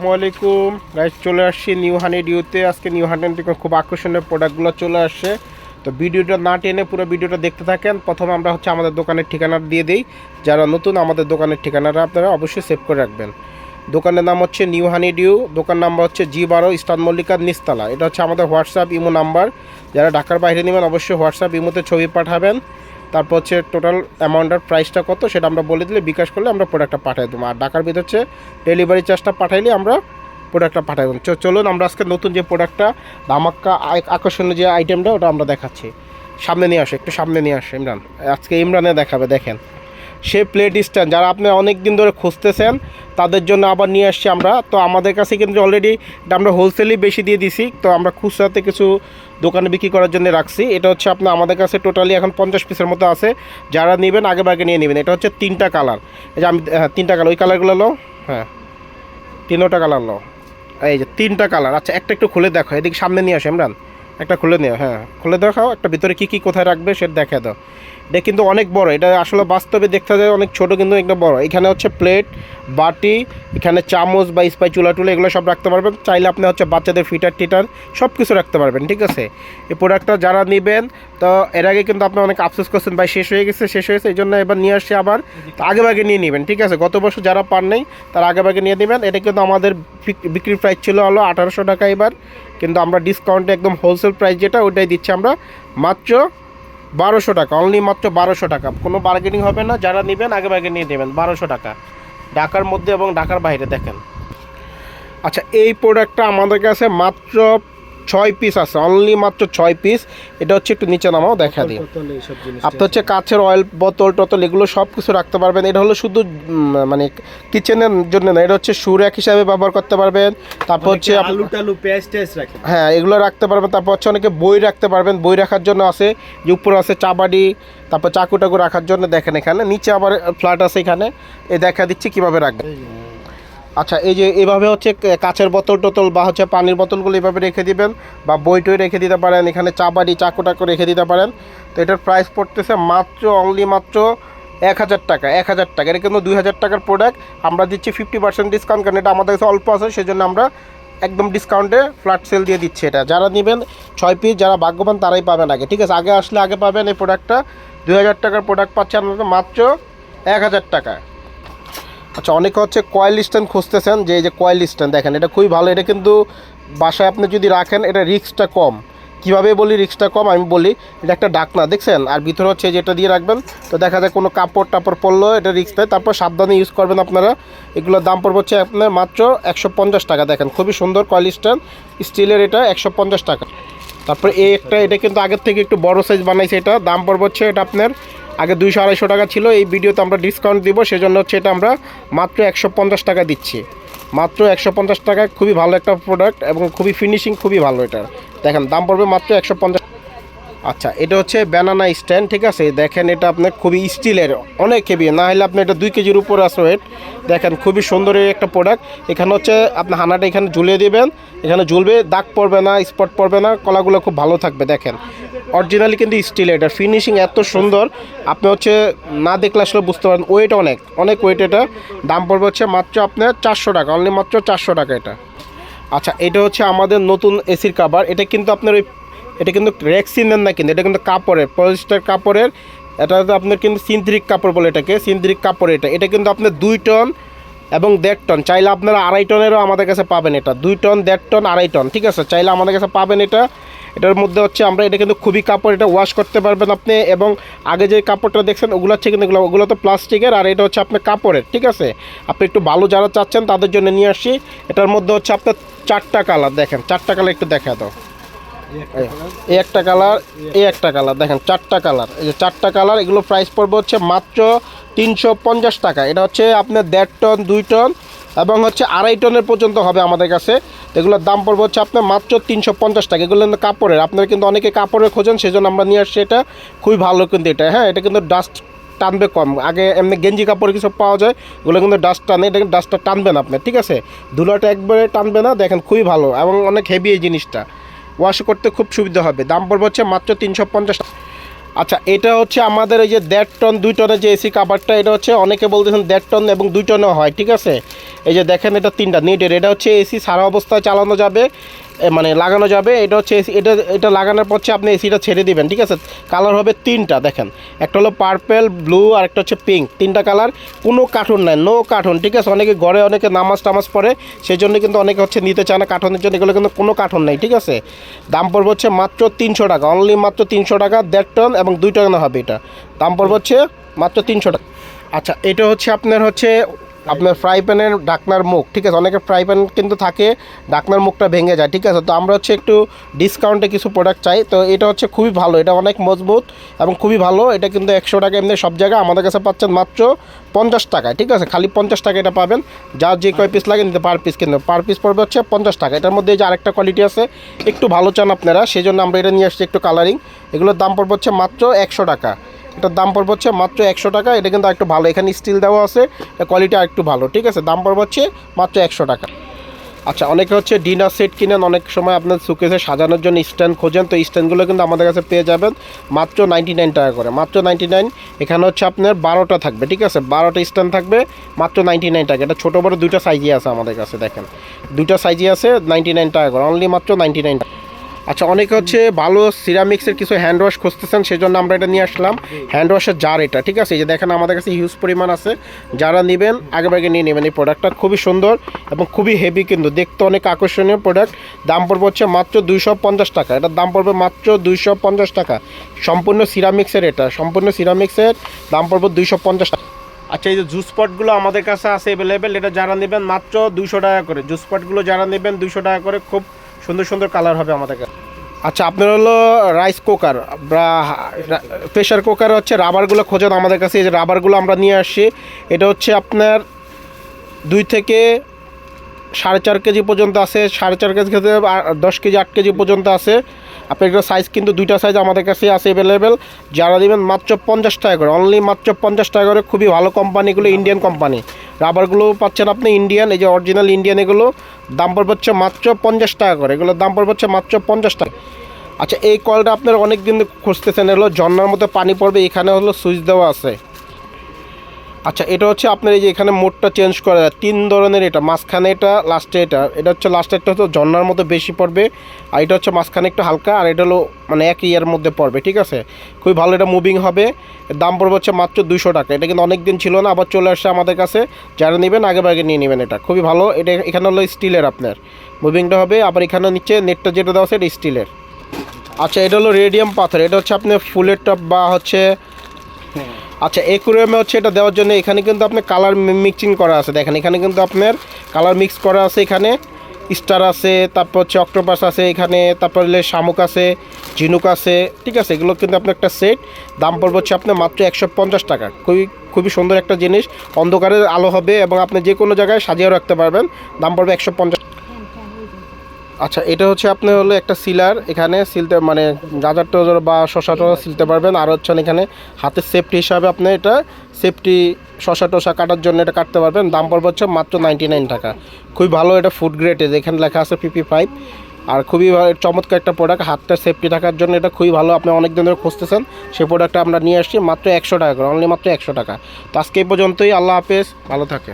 আসসালামাইকুম গাইজ চলে আসছি নিউ হানি ডিউতে আজকে নিউ হানি থেকে খুব আকর্ষণীয় প্রোডাক্টগুলো চলে আসছে। তো ভিডিওটা না টেনে পুরো ভিডিওটা দেখতে থাকেন। প্রথমে আমরা হচ্ছে আমাদের দোকানের ঠিকানা দিয়ে দিই। যারা নতুন আমাদের দোকানের ঠিকানাটা আপনারা অবশ্যই সেভ করে রাখবেন। দোকানের নাম হচ্ছে নিউ হানি ডিউ দোকান নাম্বার হচ্ছে জি বারো ইস্টান মল্লিকার নিস্তালা এটা হচ্ছে আমাদের হোয়াটসঅ্যাপ ইমো নাম্বার। যারা ঢাকার বাইরে নেবেন, অবশ্যই হোয়াটসঅ্যাপ ইমোতে ছবি পাঠাবেন। তারপর হচ্ছে টোটাল অ্যামাউন্টের প্রাইসটা কত সেটা আমরা বলে দিলে বিকাশ করলে আমরা প্রোডাক্টটা পাঠিয়ে দেবো। আর ডাকার ভিতর হচ্ছে ডেলিভারি চার্জটা পাঠাইলে আমরা প্রোডাক্টটা পাঠাই দেবো। চলুন আমরা আজকে নতুন যে প্রোডাক্টটা ধামাক্কা আকর্ষণীয় যে আইটেমটা ওটা আমরা দেখাচ্ছি। সামনে নিয়ে আসে, একটু সামনে নিয়ে আসে, ইমরান। আজকে ইমরানে দেখাবে, দেখেন। সে প্লেট স্ট্যান্ড যারা আপনি অনেক দিন ধরে খুঁজতেছেন, তাদের জন্য আবার নিয়ে আসছি আমরা। তো আমাদের কাছে কিন্তু অলরেডি আমরা হোলসেলই বেশি দিয়ে দিছি। তো আমরা খুচরাতে কিছু দোকানে বিক্রি করার জন্য রাখছি। এটা হচ্ছে আপনার আমাদের কাছে টোটালি এখন পঞ্চাশ পিসের মতো আছে। যারা নেবেন আগে ভাগে নিয়ে নেবেন। এটা হচ্ছে তিনটা কালার এই যে আমি হ্যাঁ তিনটা কালার ওই কালারগুলো লো হ্যাঁ তিনোটা কালার লো এই যে তিনটা কালার আচ্ছা একটা একটু খুলে দেখো। এদিকে সামনে নিয়ে আসে, ইমরান। একটা খুলে নিও হ্যাঁ খুলে দেখাও, একটা ভিতরে কী কী কোথায় রাখবে সেটা দেখা দাও। এটা কিন্তু অনেক বড়, এটা আসলে বাস্তবে দেখতে যায় অনেক ছোট, কিন্তু একটা বড়। এখানে হচ্ছে প্লেট, বাটি, এখানে চামচ বা স্পাই চুলা টুলা এগুলো সব রাখতে পারবেন। চাইলে আপনি হচ্ছে বাচ্চাদের ফিটার টিটার সব কিছু রাখতে পারবেন, ঠিক আছে? এই প্রোডাক্টটা যারা নেবেন তো এর আগে কিন্তু আপনি অনেক আফসোস করছেন, ভাই শেষ হয়ে গেছে, শেষ হয়েছে, এই জন্য এবার নিয়ে আসছি আবার। আগে ভাগে নিয়ে নেবেন, ঠিক আছে? গত বছর যারা পান নেই, তারা আগে ভাগে নিয়ে নেবেন। এটা কিন্তু আমাদের বিক- বিক্রির প্রাইস ছিল হলো আঠারোশো টাকা এবার। কিন্তু আমরা ডিসকাউন্টে একদম হোলসেল প্রাইস যেটা, ওইটাই দিচ্ছি আমরা মাত্র বারোশো টাকা অনলি মাত্র বারোশো টাকা। কোনো বার্গেনিং হবে না, যারা নেবেন আগে ভাগে নিয়ে নেবেন, বারোশো টাকা। ঢাকার মধ্যে এবং ঢাকার বাইরে, দেখেন। আচ্ছা এই প্রোডাক্টটা আমাদের কাছে মাত্র ছয় পিস আছে অনলি মাত্র ছয় পিস এটা হচ্ছে একটু নিচে নামাও দেখা দিই। আপনার হচ্ছে কাছের অয়েল বোতল টোতল এগুলো সব কিছু রাখতে পারবেন। এটা হলো শুধু মানে কিচেনের জন্য না এটা হচ্ছে সুরেক হিসাবে ব্যবহার করতে পারবেন। তারপর হচ্ছে আলু টালু পেঁয়াজ টেস্ট রাখে। হ্যাঁ এগুলো রাখতে পারবেন। তারপর হচ্ছে অনেকে বই রাখতে পারবেন। বই রাখার জন্য আছে যে উপরে আছে চাবাডি তারপর চাকু টাকু রাখার জন্য দেখেন এখানে। নিচে আবার ফ্ল্যাট আছে এখানে। এ দেখা দিচ্ছি কীভাবে রাখবেন। আচ্ছা এই যে এভাবে হচ্ছে কাচের বোতল টোতল বা হচ্ছে পানির বোতলগুলো এভাবে রেখে দিবেন বা বই টই রেখে দিতে পারেন, এখানে চাবাড়ি চাকু টাকু রেখে দিতে পারেন। তো এটার প্রাইস পড়তেছে মাত্র অনলি মাত্র এক হাজার টাকা, এক হাজার টাকা। এটা কিন্তু দুই হাজার টাকার প্রোডাক্ট আমরা দিচ্ছি ফিফটি পার্সেন্ট ডিসকাউন্ট কারণ এটা আমাদের কাছে অল্প আছে, সেজন্য আমরা একদম ডিসকাউন্টে ফ্ল্যাট সেল দিয়ে দিচ্ছি এটা। যারা নেবেন ছয় পিস যারা ভাগ্যবান তারাই পাবেন আগে। ঠিক আছে, আগে আসলে আগে পাবেন এই প্রোডাক্টটা দুই হাজার টাকার প্রোডাক্ট পাচ্ছেন মাত্র এক হাজার টাকা। আচ্ছা অনেকে হচ্ছে কয়েল স্ট্যান্ড খুঁজতেছেন যে এই যে কয়েল স্ট্যান্ড দেখেন, এটা খুবই ভালো। এটা কিন্তু বাসায় আপনি যদি রাখেন, এটা রিক্সটা কম। কীভাবে বলি রিক্সটা কম? আমি বলি, এটা একটা ডাকনা, দেখছেন? আর ভিতরে হচ্ছে যেটা দিয়ে রাখবেন, তো দেখা যায় কোনো কাপড় টাপড় পড়ল, এটা রিক্স দেয়। তারপর সাবধানে ইউজ করবেন আপনারা। এগুলোর দাম পড়বে হচ্ছে আপনার মাত্র একশো পঞ্চাশ টাকা, দেখেন। খুবই সুন্দর কয়েল স্ট্যান্ড স্টিলের এটা একশো পঞ্চাশ টাকা। তারপর এই একটা, এটা কিন্তু আগের থেকে একটু বড় সাইজ বানাইছে এটা। দাম পড়বে হচ্ছে এটা আপনার আগে দুইশো আড়াইশো টাকা ছিল, এই ভিডিওতে আমরা ডিসকাউন্ট দিব, সেজন্য হচ্ছে এটা আমরা মাত্র একশো পঞ্চাশ টাকা দিচ্ছি। মাত্র একশো পঞ্চাশ টাকা খুবই ভালো একটা প্রোডাক্ট এবং খুবই ফিনিশিং খুবই ভালো এটা দেখেন, দাম পড়বে মাত্র একশো পঞ্চাশ আচ্ছা এটা হচ্ছে ব্যানানা স্ট্যান্ড ঠিক আছে? দেখেন এটা আপনার খুবই স্টিলের, অনেক হেভি না হলে আপনি এটা দুই কেজির উপর আছে ওয়েট দেখেন, খুবই সুন্দর একটা প্রোডাক্ট এখানে হচ্ছে আপনি হানাটা এখানে ঝুলিয়ে দেবেন। এখানে ঝুলবে, দাগ পড়বে না স্পট পড়বে না, কলাগুলো খুব ভালো থাকবে, দেখেন। অরিজিনালি কিন্তু স্টিল এটা ফিনিশিং এত সুন্দর। আপনি হচ্ছে না দেখলে আসলে বুঝতে পারেন ওয়েট অনেক অনেক ওয়েট এটা। দাম পড়বে হচ্ছে মাত্র আপনার চারশো টাকা অনলি মাত্র চারশো টাকা এটা। আচ্ছা এটা হচ্ছে আমাদের নতুন এসির কাভার এটা কিন্তু আপনার ওই এটা কিন্তু রেক্সিনের না কিন্তু, এটা কিন্তু কাপড়ের, পলিস্টার কাপড়ের, এটা তো আপনার কিন্তু সিনথেটিক কাপড় বলে এটাকে, সিনথেটিক কাপড় এটা। এটা কিন্তু আপনার দুই টন এবং দেড় টন। চাইলে আপনারা আড়াই টনেরও আমাদের কাছে পাবেন এটা। দুই টন, দেড় টন, আড়াই টন, ঠিক আছে? চাইলে আমাদের কাছে পাবেন এটা। এটার মধ্যে হচ্ছে আমরা এটা কিন্তু খুবই কাপড় এটা ওয়াশ করতে পারবেন আপনি এবং আগে যে কাপড়টা দেখছেন, ওগুলো হচ্ছে কিন্তু এগুলো ওগুলো তো প্লাস্টিকের আর এটা হচ্ছে আপনার কাপড়ের, ঠিক আছে? আপনি একটু ভালো যারা চাচ্ছেন তাদের জন্য নিয়ে আসি। এটার মধ্যে হচ্ছে আপনার চারটা কালার দেখেন, চারটা কালার একটু দেখা দাও। এই একটা কালার এই একটা কালার দেখেন চারটা কালার এই যে চারটা কালার এগুলো প্রাইস পড়বে হচ্ছে মাত্র তিনশো পঞ্চাশ টাকা। এটা হচ্ছে আপনার দেড় টন দুই টন এবং হচ্ছে আড়াই টনের পর্যন্ত হবে আমাদের কাছে। এগুলোর দাম পড়বে হচ্ছে আপনার মাত্র তিনশো পঞ্চাশ টাকা। এগুলো কিন্তু কাপড়ের। আপনারা কিন্তু অনেকে কাপড়ের খোঁজেন সেজন্য আমরা নিয়ে আসছি এটা। খুবই ভালো কিন্তু এটা। হ্যাঁ এটা কিন্তু ডাস্ট টানবে কম। আগে এমনি গেঞ্জি কাপড় কিছু পাওয়া যায় ওগুলো কিন্তু ডাস্ট টানে এটা কিন্তু ডাস্টটা টানবে না আপনার ঠিক আছে? ধুলাটা একবারে টানবে না দেখেন খুবই ভালো এবং অনেক হেভি এই জিনিসটা। ওয়াশ করতে খুব সুবিধা হবে। দাম পড়বে হচ্ছে মাত্র তিনশো পঞ্চাশ আচ্ছা এটা হচ্ছে আমাদের এই যে দেড় টন, দুই টনের যে এসি কাভারটা এটা হচ্ছে অনেকে বলতেছেন দেড় টন এবং দুই টনও হয়, ঠিক আছে? এই যে দেখেন এটা তিনটা নিটের এটা হচ্ছে এসি সারা অবস্থায় চালানো যাবে। মানে লাগানো যাবে। এটা হচ্ছে এসি, এটা এটা লাগানোর পর আপনি এসিটা ছেড়ে দিবেন, ঠিক আছে? কালার হবে তিনটা, দেখেন। একটা হলো পার্পেল ব্লু আর একটা হচ্ছে পিঙ্ক তিনটা কালার কোনো কার্টুন নাই নো কার্টুন ঠিক আছে? অনেকে ঘরে অনেকে নামাজ টামাজ পড়ে সেই জন্য কিন্তু অনেকে হচ্ছে নিতে চায় না কার্টুনের জন্য, এগুলো কিন্তু কোনো কার্টুন নেই, ঠিক আছে? দাম পড়বে হচ্ছে মাত্র তিনশো টাকা অনলি মাত্র তিনশো টাকা, দেড় টন এবং দুই টন হবে এটা। দাম পড়বে হচ্ছে মাত্র তিনশো টাকা। আচ্ছা এটা হচ্ছে আপনার হচ্ছে আপনার ফ্রাই প্যানের ডাকনার মুখ, ঠিক আছে? অনেকের ফ্রাই প্যান কিন্তু থাকে, ডাকনার মুখটা ভেঙে যায়, ঠিক আছে? তো আমরা হচ্ছে একটু ডিসকাউন্টে কিছু প্রোডাক্ট চাই, তো এটা হচ্ছে খুবই ভালো, এটা অনেক মজবুত এবং খুবই ভালো, এটা কিন্তু একশো টাকা এমনি সব জায়গায় আমাদের কাছে পাচ্ছেন মাত্র পঞ্চাশ টাকায়, ঠিক আছে? খালি পঞ্চাশ টাকা এটা পাবেন যার যে কয় পিস লাগে নিতে পার পিস কিন্তু, পার পিস পড়বে হচ্ছে পঞ্চাশ টাকা, এটার মধ্যে যে আরেকটা কোয়ালিটি আছে, একটু ভালো চান আপনারা সেই জন্য আমরা এটা নিয়ে আসছি একটু কালারিং এগুলোর দাম পড়বে হচ্ছে মাত্র একশো টাকা। এটার দাম পড়বে হচ্ছে মাত্র একশো টাকা। এটা কিন্তু একটু ভালো। এখানে স্টিল দেওয়া আছে কোয়ালিটি আরেকটু ভালো, ঠিক আছে? দাম পড়বে হচ্ছে মাত্র একশো টাকা। আচ্ছা অনেকে হচ্ছে ডিনার সেট কিনেন, অনেক সময় আপনার সুকেসে সাজানোর জন্য স্ট্যান্ড খোঁজেন, তো স্ট্যান্ডগুলো কিন্তু আমাদের কাছে পেয়ে যাবেন মাত্র নাইনটি নাইন টাকা করে। মাত্র নাইনটি নাইন এখানে হচ্ছে আপনার বারোটা থাকবে, ঠিক আছে? বারোটা স্ট্যান্ড থাকবে, মাত্র নাইনটি নাইন টাকা। এটা ছোটো, বড়ো দুইটা সাইজই আছে আমাদের কাছে, দেখেন। দুইটা সাইজই আছে নাইনটি নাইন টাকা করে। অনলি মাত্র নাইনটি নাইন টাকা। আচ্ছা অনেকে হচ্ছে ভালো সিরামিক্সের কিছু হ্যান্ড ওয়াশ খুঁজতেছেন সেই জন্য আমরা এটা নিয়ে আসলাম। হ্যান্ড ওয়াশের জার এটা ঠিক আছে? এই যে দেখেন আমাদের কাছে হিউজ পরিমাণ আছে। যারা নেবেন আগে আগে নিয়ে নেবেন এই প্রোডাক্টটা খুবই সুন্দর এবং খুবই হেভি কিন্তু। দেখতে অনেক আকর্ষণীয় প্রোডাক্ট দাম পড়বে হচ্ছে মাত্র দুইশো পঞ্চাশ টাকা। এটার দাম পড়বে মাত্র দুইশো পঞ্চাশ টাকা। সম্পূর্ণ সিরামিক্সের এটা সম্পূর্ণ সিরামিক্সের দাম পড়বে দুইশো পঞ্চাশ টাকা। আচ্ছা এই যে জুস পটগুলো আমাদের কাছে আছে অ্যাভেলেবেল এটা যারা নেবেন মাত্র দুশো টাকা করে। জুস পটগুলো যারা নেবেন দুশো টাকা করে খুব সুন্দর সুন্দর কালার হবে আমাদের কাছে। আচ্ছা আপনার হলো রাইস কুকার প্রেশার কুকার হচ্ছে রাবারগুলো খোঁজেন আমাদের কাছে, এই যে রাবারগুলো আমরা নিয়ে আসছি এটা হচ্ছে আপনার দুই থেকে সাড়ে চার কেজি পর্যন্ত আছে, সাড়ে চার কেজি থেকে দশ কেজি, আট কেজি পর্যন্ত আছে। আপনার এগুলো সাইজ কিন্তু দুইটা সাইজ আমাদের কাছে আছে অ্যাভেলেবেল যারা দেবেন মাত্র পঞ্চাশ টাকা করে অনলি মাত্র পঞ্চাশ টাকা করে খুবই ভালো কোম্পানিগুলো ইন্ডিয়ান কোম্পানি রাবারগুলো পাচ্ছেন আপনি ইন্ডিয়ান এই যে অরিজিনাল ইন্ডিয়ান এগুলো, দাম পড়বে হচ্ছে মাত্র পঞ্চাশ টাকা করে। এগুলোর দাম পড়বে হচ্ছে মাত্র পঞ্চাশ টাকা। আচ্ছা এই কলটা আপনার অনেক দিন খুঁজতেছেন হলো ঝর্নার মতো পানি পড়বে, এখানে হলো সুইচ দেওয়া আছে। আচ্ছা এটা হচ্ছে আপনার এই যে এখানে মোডটা চেঞ্জ করা যায়। তিন ধরনের এটা, মাঝখানে এটা লাস্টে এটা। এটা হচ্ছে লাস্টে একটা হচ্ছে ঝর্নার মতো বেশি পড়বে, আর এটা হচ্ছে মাঝখানে একটু হালকা, আর এটা হলো মানে এক ইয়ার মধ্যে পড়বে, ঠিক আছে? খুবই ভালো এটা মুভিং হবে। দাম পড়বে হচ্ছে মাত্র দুশো টাকা। এটা কিন্তু অনেক দিন ছিল না, আবার চলে আসছে আমাদের কাছে। যারা নেবেন আগে আগে নিয়ে নেবেন এটা। খুবই ভালো। এটা এখানে হলো স্টিলের আপনার। মুভিংটা হবে, আবার এখানে নিচে নেটটা যেটা দেওয়া আছে, এটা স্টিলের আচ্ছা এটা হলো রেডিয়াম পাথর। এটা হচ্ছে আপনার ফুলের টপ বা হচ্ছে আচ্ছা একুরিয়ামে হচ্ছে এটা দেওয়ার জন্য এখানে কিন্তু আপনার কালার মিক্সিং করা আছে। দেখেন, এখানে কিন্তু আপনার কালার মিক্স করা আছে এখানে। স্টার আছে, তারপর হচ্ছে অক্টোপাস আছে এখানে, তারপর হলে শামুক আছে, ঝিনুক আছে, ঠিক আছে? এগুলো কিন্তু আপনার একটা সেট দাম পড়বে হচ্ছে আপনার মাত্র একশো পঞ্চাশ টাকা। খুবই খুবই সুন্দর একটা জিনিস। অন্ধকারের আলো হবে এবং আপনি যে কোনো জায়গায় সাজিয়েও রাখতে পারবেন। দাম পড়বে একশো পঞ্চাশ আচ্ছা এটা হচ্ছে আপনার হলো একটা সিলার, এখানে সিলতে মানে গাজার টজার বা শশা টশা সিলতে পারবেন। আর হচ্ছে এখানে হাতের সেফটি হিসাবে আপনি এটা সেফটি শশা টশা কাটার জন্য এটা কাটতে পারবেন। দাম পড়বে হচ্ছে মাত্র নাইনটি নাইন টাকা। খুবই ভালো এটা ফুড গ্রেডের এখানে লেখা আছে পিপি ফাইভ আর খুবই চমৎকার একটা প্রোডাক্ট হাতটা সেফটি থাকার জন্য এটা খুবই ভালো। আপনি অনেক দিন ধরে খুঁজতেছেন, সেই প্রোডাক্টটা আমরা নিয়ে আসছি মাত্র একশো টাকা করে অনলি মাত্র একশো টাকা। তো আজকে এই পর্যন্তই, আল্লাহ হাফেজ, ভালো থাকে